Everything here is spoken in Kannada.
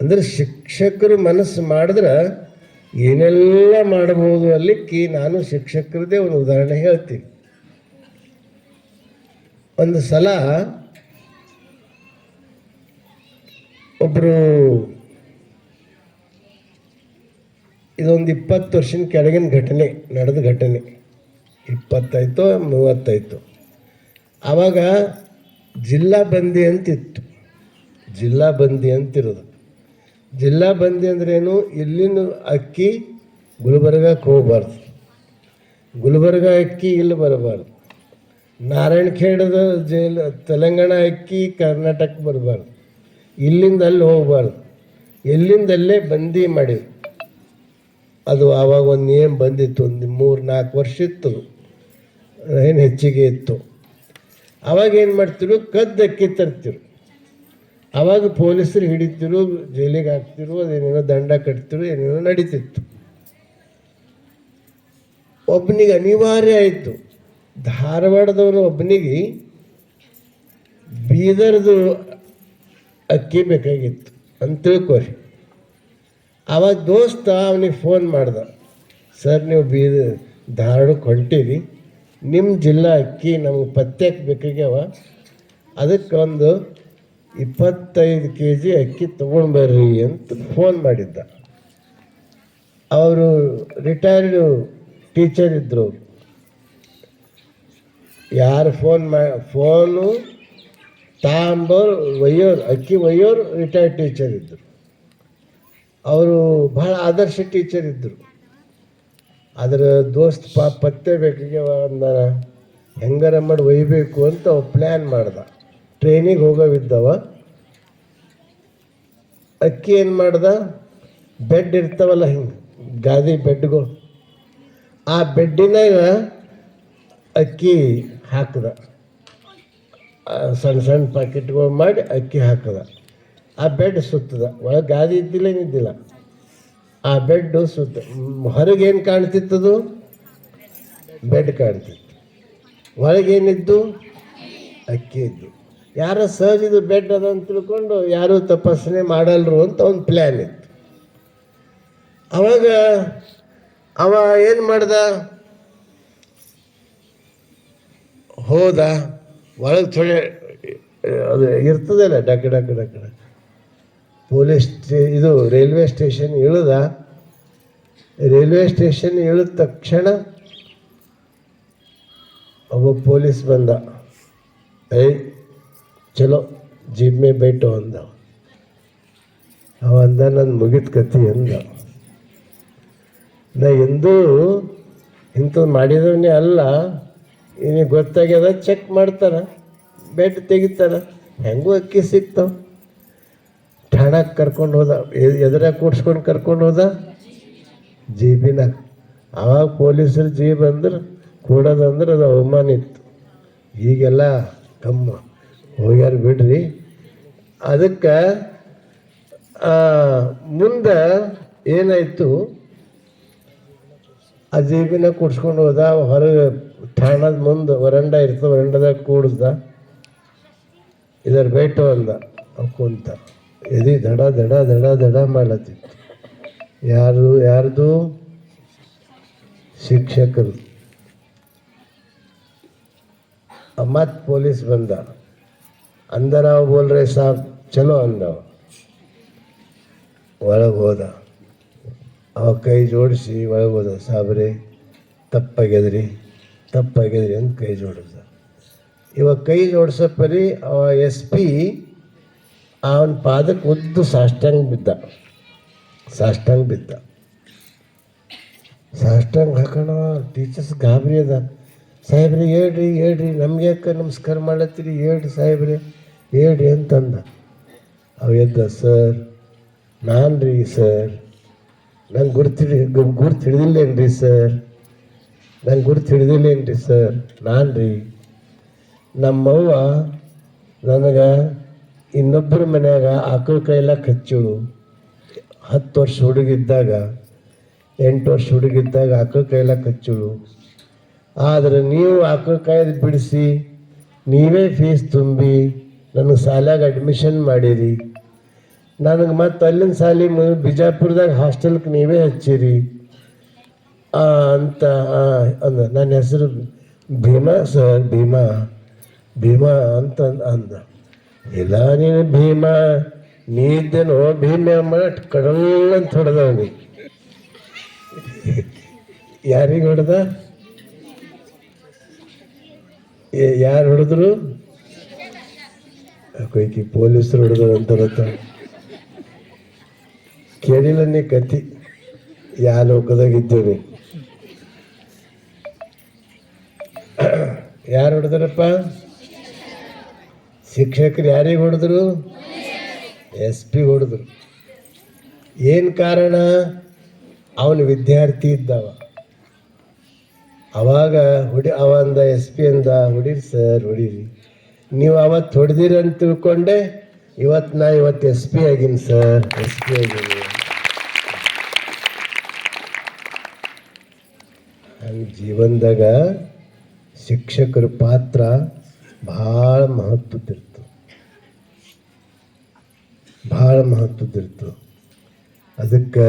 ಅಂದ್ರೆ ಶಿಕ್ಷಕರು ಮನಸ್ಸು ಮಾಡಿದ್ರೆ ಏನೆಲ್ಲ ಮಾಡಬಹುದು ಅಲ್ಲಿಕ್ಕೆ ನಾನು ಶಿಕ್ಷಕರದೇ ಒಂದು ಉದಾಹರಣೆ ಹೇಳ್ತೀನಿ. ಒಂದು ಸಲ ಒಬ್ಬರು ಇದೊಂದು ಇಪ್ಪತ್ತು ವರ್ಷದ ಕೆಳಗಿನ ಘಟನೆ, ನಡೆದ ಘಟನೆ. ಇಪ್ಪತ್ತಾಯ್ತು ಮೂವತ್ತಾಯ್ತು ಆವಾಗ ಜಿಲ್ಲಾ ಬಂದಿ ಅಂತಿತ್ತು. ಜಿಲ್ಲಾ ಬಂದಿ ಅಂತಿರೋದು. ಜಿಲ್ಲಾ ಬಂದಿ ಅಂದ್ರೇನು ಇಲ್ಲಿನ ಅಕ್ಕಿ ಗುಲ್ಬರ್ಗಕ್ಕೆ ಹೋಗ್ಬಾರ್ದು. ಗುಲ್ಬರ್ಗ ಅಕ್ಕಿ ಇಲ್ಲಿ ಬರಬಾರ್ದು. ನಾರಾಯಣಖೇಡದ ಜೈಲ್, ತೆಲಂಗಾಣ ಅಕ್ಕಿ ಕರ್ನಾಟಕ ಬರಬಾರ್ದು. ಇಲ್ಲಿಂದ ಅಲ್ಲಿ ಹೋಗಬಾರ್ದು. ಎಲ್ಲಿಂದಲ್ಲೇ ಬಂದಿ ಮಾಡಿ. ಅದು ಆವಾಗ ಒಂದು ನಿಯಮ ಬಂದಿತ್ತು? ಒಂದು ಮೂರು ನಾಲ್ಕು ವರ್ಷ ಇತ್ತು ಏನು ಹೆಚ್ಚಿಗೆ ಇತ್ತು? ಆವಾಗ ಏನು ಮಾಡ್ತಿರು ಕದ್ದಕ್ಕಿ ತರ್ತಿರು ಆವಾಗ ಪೊಲೀಸರು ಹಿಡಿತಿರು ಜೈಲಿಗೆ ಹಾಕ್ತಿರು ಅದೇನೇನೋ ದಂಡ ಕಟ್ತಿರು ಏನೇನೋ ನಡೀತಿತ್ತು. ಒಬ್ಬನಿಗೆ ಅನಿವಾರ್ಯ ಆಯಿತು. ಧಾರವಾಡದವರು ಒಬ್ಬನಿಗೆ ಬೀದರ್ದು ಅಕ್ಕಿ ಬೇಕಾಗಿತ್ತು, ಅಂತ ತಿಳ್ಕೊರಿ. ಆವಾಗ ದೋಸ್ತ ಅವನಿಗೆ ಫೋನ್ ಮಾಡ್ದ, ಸರ್, ನೀವು ಬೀದ ಧಾರವಾಡಕ್ಕೆ ಹೊಂಟೀರಿ ನಿಮ್ಮ ಜಿಲ್ಲಾ ಅಕ್ಕಿ ನಮಗೆ ಪತ್ತೆಕ್ಕೆ ಬೇಕಾಗ್ಯಾವ. ಅದಕ್ಕೆ ಒಂದು ಇಪ್ಪತ್ತೈದು ಕೆ ಜಿ ಅಕ್ಕಿ ತೊಗೊಂಡ್ಬರ್ರಿ ಅಂತ ಫೋನ್ ಮಾಡಿದ್ದ. ಅವರು ರಿಟೈರ್ಡ್ ಟೀಚರ್ ಇದ್ದರು ಯಾರು ಫೋನ್ ಮಾ ಫೋನು ತಾಂಬೋರು ಒಯ್ಯೋರು ಅಕ್ಕಿ ಒಯ್ಯೋರು ರಿಟೈರ್ಡ್ ಟೀಚರ್ ಇದ್ದರು ಅವರು ಬಹಳ ಆದರ್ಶ ಟೀಚರ್ ಇದ್ದರು ಅದರ ದೋಸ್ತ್ ಪಾ ಪತ್ತೆ ಬೇಕಾಗ್ಯವ ಅಂದ ಹೆಂಗಾರ ಮಾಡಿ ಒಯ್ಯಬೇಕು ಅಂತ ಅವ ಪ್ಲ್ಯಾನ್ ಮಾಡ್ದ. ಟ್ರೈನಿಗೆ ಹೋಗೋವಿದ್ದವ. ಅಕ್ಕಿ ಏನು ಮಾಡ್ದ? ಬೆಡ್ ಇರ್ತಾವಲ್ಲ ಹಿಂಗೆ, ಗಾದಿ ಬೆಡ್ಗಳು ಆ ಬೆಡ್ಡಿನಾಗ ಅಕ್ಕಿ ಹಾಕಿದ. ಸಣ್ಣ ಸಣ್ಣ ಪ್ಯಾಕೆಟ್ಗಳು ಮಾಡಿ ಅಕ್ಕಿ ಹಾಕಿದ. ಆ ಬೆಡ್ ಸುತ್ತದ. ಒಳಗೆ ಗಾದಿ ಇದ್ದಿಲ್ಲ ಏನಿದ್ದಿಲ್ಲ ಆ ಬೆಡ್ಡು ಸುತ್ತ ಹೊರಗೇನು ಕಾಣ್ತಿತ್ತದು? ಬೆಡ್ ಕಾಣ್ತಿತ್ತು. ಒಳಗೇನಿದ್ದು ಅಕ್ಕಿ ಇದ್ದು. ಯಾರ ಸಹಜ ಇದು ಬೆಡ್ ಅದ ಅಂತ ತಿಳ್ಕೊಂಡು ಯಾರೂ ತಪಾಸಣೆ ಮಾಡಲ್ರು ಅಂತ ಒಂದು ಪ್ಲ್ಯಾನ್ ಇತ್ತು. ಅವಾಗ ಅವ ಏನು ಮಾಡ್ದ? ಹೋದ, ಒಳಗೆ ಥೊಡೆ ಅದು ಇರ್ತದಲ್ಲ, ಡಕ್ ಡಕ್ ಡಕ್ ಡಕ್. ಪೊಲೀಸ್ ಇದು ರೈಲ್ವೆ ಸ್ಟೇಷನ್ ಇಳಿದ, ರೈಲ್ವೆ ಸ್ಟೇಷನ್ ಇಳಿದ ತಕ್ಷಣ ಒಬ್ಬ ಪೊಲೀಸ್ ಬಂದ. ಏಯ್ ಚಲೋ ಜಿಮ್ಮೆ ಬೈಟು ಅಂದ. ಅವಂದ ನನ್ನ ಮುಗಿದ ಕತಿ ಅಂದ. ನಾ ಎಂದೂ ಇಂಥದ್ದು ಮಾಡಿದವನೇ ಅಲ್ಲ ಇನ್ನು ಗೊತ್ತಾಗ್ಯದ ಚೆಕ್ ಮಾಡ್ತಾರ ಬೆಡ್ ತೆಗಿತಾರ. ಹೆಂಗೂ ಅಕ್ಕಿ ಸಿಗ್ತಾವ. ಠಾಣಕ್ಕೆ ಕರ್ಕೊಂಡು ಹೋದ ಎದುರಾಗ ಕೂಡ್ಸ್ಕೊಂಡು ಕರ್ಕೊಂಡು ಹೋದ ಜೀಬಿನಾಗ ಆವಾಗ ಪೊಲೀಸರು ಜೀಬ್ ಅಂದ್ರೆ, ಕೂಡೋದಂದ್ರೆ ಅದು ಅವಮಾನ ಇತ್ತು. ಈಗೆಲ್ಲ ಕಮ್ಮ. ಹೋಗ್ಯಾರ ಬಿಡ್ರಿ. ಅದಕ್ಕೆ ಮುಂದೆ ಏನಾಯಿತು? ಆ ಜೀಬಿನ ಕೂಡ್ಸ್ಕೊಂಡು ಹೋದ, ಹೊರಗೆ ಠಾಣದ ಮುಂದೆ ವರಂಡ ಇರ್ತದೆ, ವರಂಡದಾಗ ಕೂಡಿಸ್ದ ಇದರ ಬೇಟು ಅಂದ ಕುಂತ. ಎದಿ ದಡ ದಡ ದಡ ದಡ ಮಾಡ್ಲತ್ತಿತ್ತು. ಯಾರು ಯಾರ್ದು? ಶಿಕ್ಷಕರು. ಮತ್ತೆ ಪೊಲೀಸ್ ಬಂದ. ಅಂದರಾವ್ ಬೋಲ್ರೆ ಸಾಬ್ ಚಲೋ ಅಂದವ. ಒಳಗೆ ಹೋದ. ಅವ ಕೈ ಜೋಡಿಸಿ ಒಳಗೆ ಹೋದ, ಸಾಬ್ರಿ, ತಪ್ಪಾಗ್ಯದ್ರಿ ತಪ್ಪಾಗ್ಯದ್ರಿ ಅಂತ ಕೈ ಜೋಡಿಸ್ದ ಇವಾಗ ಕೈ ಜೋಡಿಸೋ ಪರಿ ಅವ ಎಸ್ ಪಿ ಅವನ ಪಾದಕ್ಕೆ ಉದ್ದು ಸಾಷ್ಟಾಂಗ ಬಿದ್ದ. ಸಾಷ್ಟಾಂಗ ಬಿದ್ದ. ಸಾಷ್ಟಾಂಗ ಹಾಕೋಣ, ಟೀಚರ್ಸ್ ಗಾಬರಿ ಅದ. ಸಾಹೇಬ್ರಿ, ಹೇಳ್ರಿ ಹೇಳ್ರಿ, ನಮ್ಗೆ ಯಾಕೆ ನಮಸ್ಕಾರ ಮಾಡತ್ತೀರಿ ಹೇಳ್ರಿ ಸಾಹೇಬ್ರಿ, ಹೇಳ್ರಿ ಅಂತಂದ. ಅವ ಎದ್ದ, ಸರ್ ನಾನು ರೀ ಸರ್. ನಂಗೆ ಗುರ್ತಿಡಿ ಗುರ್ತು ಹಿಡಿದಿಲ್ಲೇನ್ರಿ, ಸರ್? ನಂಗೆ ಗುರ್ತು ಹಿಡಿದಿಲ್ಲೇನ್ರಿ, ಸರ್? ನಾನು ರೀ ನಮ್ಮವ್ವ ನನಗೆ ಇನ್ನೊಬ್ಬರ ಮನ್ಯಾಗ ಆಕಳ ಕೈಲ ಕಚ್ಚಳು. ಹತ್ತು ವರ್ಷ ಹುಡುಗಿದ್ದಾಗ, ಎಂಟು ವರ್ಷ ಹುಡುಗಿದ್ದಾಗ ಆಕಳ ಕೈಲ ಕಚ್ಚೋಳು. ಆದರೆ ನೀವು ಆಕಳ ಕಾಯ್ದು ಬಿಡಿಸಿ, ನೀವೇ ಫೀಸ್ ತುಂಬಿ ನನಗೆ ಶಾಲ್ಯಾಗ ಅಡ್ಮಿಷನ್ ಮಾಡಿರಿ. ನನಗೆ ಮತ್ತೆ ಅಲ್ಲಿನ ಸಾಲಿ ಬಿಜಾಪುರದಾಗ ಹಾಸ್ಟೆಲ್ಗೆ ನೀವೇ ಹಚ್ಚಿರಿ. ಅಂತ ಅಂದ. ನನ್ನ ಹೆಸರು ಭೀಮಾ, ಸರ್, ಭೀಮಾ. ಭೀಮಾ ಅಂತ ಅಂದ. ಇಲ್ಲ ನೀನು ಭೀಮಾ. ನೀ ಭೀಮೆ ಮಟ್ ಕಡಲ್ ಅಂತ ಹೊಡೆದವನಿ. ಯಾರಿಗೆ ಹೊಡೆದ? ಯಾರು ಹೊಡೆದ್ರು? ಕೈಕಿ ಪೊಲೀಸರು ಹೊಡೆದ್ರು ಅಂತ ಗೊತ್ತ? ಕೇಳಿಲ್ಲ ನೀ ಕತಿ ಯಾ ಲೋಕದಾಗಿದ್ದೇವೆ ಯಾರು ಹೊಡೆದ್ರಪ್ಪ? ಶಿಕ್ಷಕರು ಯಾರಿಗೆ ಹೊಡೆದ್ರು? ಎಸ್ ಪಿ ಹೊಡೆದ್ರು. ಏನು ಕಾರಣ? ಅವನು ವಿದ್ಯಾರ್ಥಿ ಇದ್ದವ. ಅವಾಗ ಹೊಡಿ, ಅವಂದ ಎಸ್ ಪಿ ಅಂದ ಹೊಡೀರಿ ಸರ್, ಹೊಡೀರಿ. ನೀವು ಅವತ್ತು ಹೊಡೆದಿರಿ ಅಂತ ತಿಳ್ಕೊಂಡೆ ಇವತ್ತು ನಾ ಇವತ್ತು ಎಸ್ ಪಿ ಆಗಿನಿ ಸರ್, ಎಸ್ ಪಿ ಆಗೀನಿ ಹಂಗೆ ಜೀವನದಾಗ ಶಿಕ್ಷಕರ ಪಾತ್ರ ಭಾಳ ಮಹತ್ವದಿರ್ತು ಭಾಳ ಮಹತ್ವದಿರ್ತು ಅದಕ್ಕೆ